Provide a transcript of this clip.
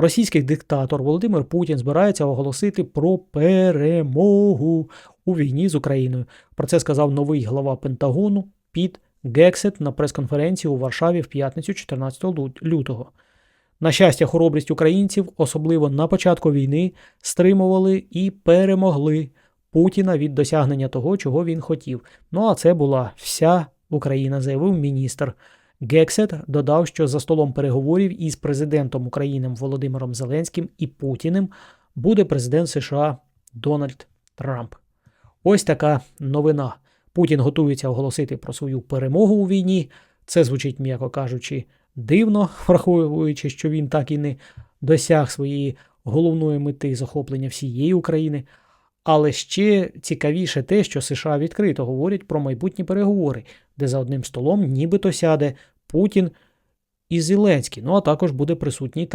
Російський диктатор Володимир Путін збирається оголосити про перемогу у війні з Україною. Про це сказав новий глава Пентагону Піт Гексет на прес-конференції у Варшаві в п'ятницю 14 лютого. На щастя, хоробрість українців, особливо на початку війни, стримували і перемогли Путіна від досягнення того, чого він хотів. Ну а це була вся Україна, заявив міністр. Гексет додав, що за столом переговорів із президентом України Володимиром Зеленським і Путіним буде президент США Дональд Трамп. Ось така новина. Путін готується оголосити про свою перемогу у війні. Це звучить, м'яко кажучи, дивно, враховуючи, що він так і не досяг своєї головної мети захоплення всієї України. Але ще цікавіше те, що США відкрито говорять про майбутні переговори, де за одним столом нібито сяде Путін і Зеленський, ну а також буде присутній Трамп.